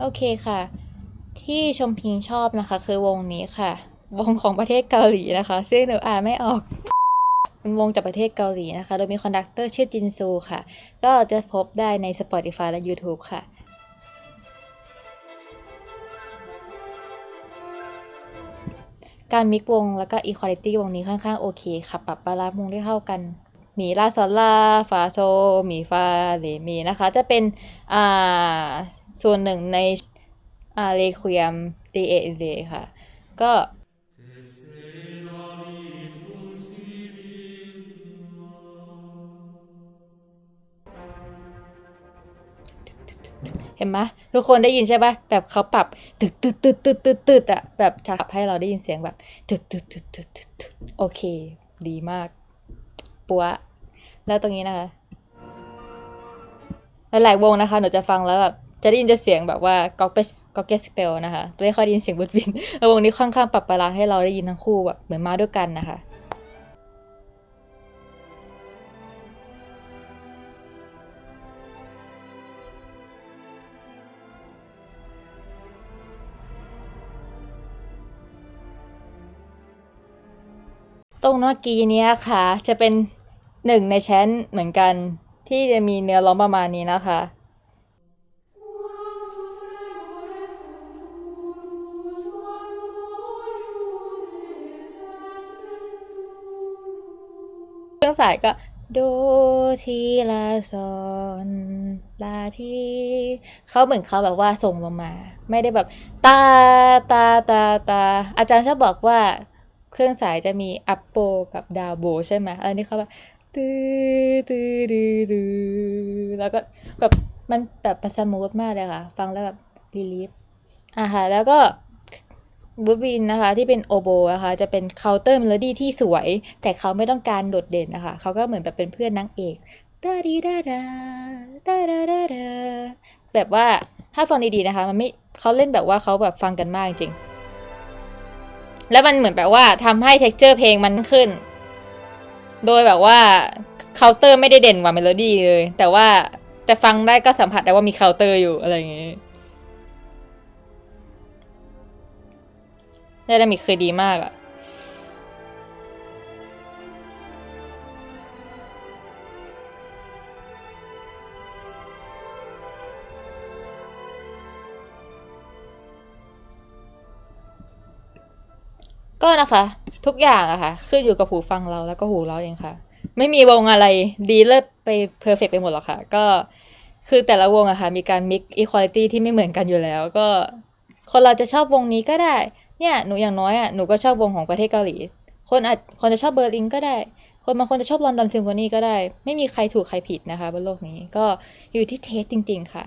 โอเคค่ะ ที่ชมพิงชอบนะคะ คือวงนี้ค่ะ วงของประเทศเกาหลีนะคะ ซึ่งหนูอ่านไม่ออกเป็นวงจากประเทศเกาหลีนะคะ โดยมีคอนดักเตอร์ชื่อจินซูค่ะ ก็จะพบได้ใน Spotify และ YouTube ค่ะการมิกวงแล้วก็อีควอลิตี้วงนี้ค่อนข้างโอเคค่ะ ปรับบาลานซ์วงได้เข้ากัน มีลาซอลลาฟาโซ มีฟาเรมีนะคะ จะเป็น อ่า ส่วนหนึ่งในอาเรควียม D A D ค่ะ ก็เห็นไหมทุกคนได้ยินใช่ปะแบบเขาปรับตึดตึดตึดตึดตึดตึดอะแบบจะขับให้เราได้ยินเสียงแบบตึดตึดตึดตึดตึดตึดโอเค ดีมาก ปัวแล้วตรงนี้นะคะ หลายๆวงนะคะ หนูจะฟังแล้วแบบ จะได้ยินจะเสียงแบบว่าก็อกเกสก็อกเกสเปลนะคะไม่ค่อยได้ยินเสียงบุดวินแล้ววงนี้ค่อนข้างปรับบาลานซ์ให้เราได้ยินทั้งคู่แบบเหมือนมาด้วยกันนะคะตรงเมื่อกี้เนี้ยค่ะ จะเป็นหนึ่งในแชนเหมือนกัน ที่จะมีเนื้อร้องประมาณนี้นะคะ องสายก็โดทีลาซอนลาทีเขาเหมือนเขาแบบว่าส่งลงมา ไม่ได้แบบ ตาตาตาตา อาจารย์ชอบบอกว่า เครื่องสายจะมีอัปโปกับดาวโบใช่ไหมอันนี้เขาแบบตื้อตื้อตื้อตื้อแล้วก็แบบมันแบบมันสมูทมากเลยค่ะ ฟังแล้วแบบรีลีฟอะค่ะ แล้วก็ บูบินนะคะที่เป็นโอโบนะคะจะเป็นเคาน์เตอร์เมโลดี้ที่สวย แต่เขาไม่ต้องการโดดเด่นนะคะ เขาก็เหมือนแบบเป็นเพื่อนนางเอกตาดีดาดาตาดาดาดาแบบว่าถ้าฟังดีๆนะคะ มันไม่เขาเล่นแบบว่าเขาแบบฟังกันมากจริงแล้วมันเหมือนแบบว่าทำให้เท็กเจอร์เพลงมันขึ้น โดยแบบว่าเคาน์เตอร์ไม่ได้เด่นกว่าเมโลดี้เลย แต่ว่าแต่ฟังได้ก็สัมผัสได้ว่ามีเคาน์เตอร์อยู่อะไรอย่างงี้ ไดนามิกคือดีมากอะก็นะคะ ทุกอย่างอะค่ะ ขึ้นอยู่กับหูฟังเราแล้วก็หูเราเองค่ะ ไม่มีวงอะไรดีเลิศไปเพอร์เฟกไปหมดหรอกค่ะ ก็คือแต่ละวงอะค่ะ มีการมิกอีควอลิตี้ที่ไม่เหมือนกันอยู่แล้ว ก็ คนเราจะชอบวงนี้ก็ได้ เนี่ยหนูอย่างน้อยอะหนูก็ชอบวงของประเทศเกาหลี คนอาจคนจะชอบเบอร์ลินก็ได้ คนบางคนจะชอบลอนดอนซิมโฟนีก็ได้ ไม่มีใครถูกใครผิดนะคะบนโลกนี้ก็อยู่ที่เทสจริง ๆ ค่ะ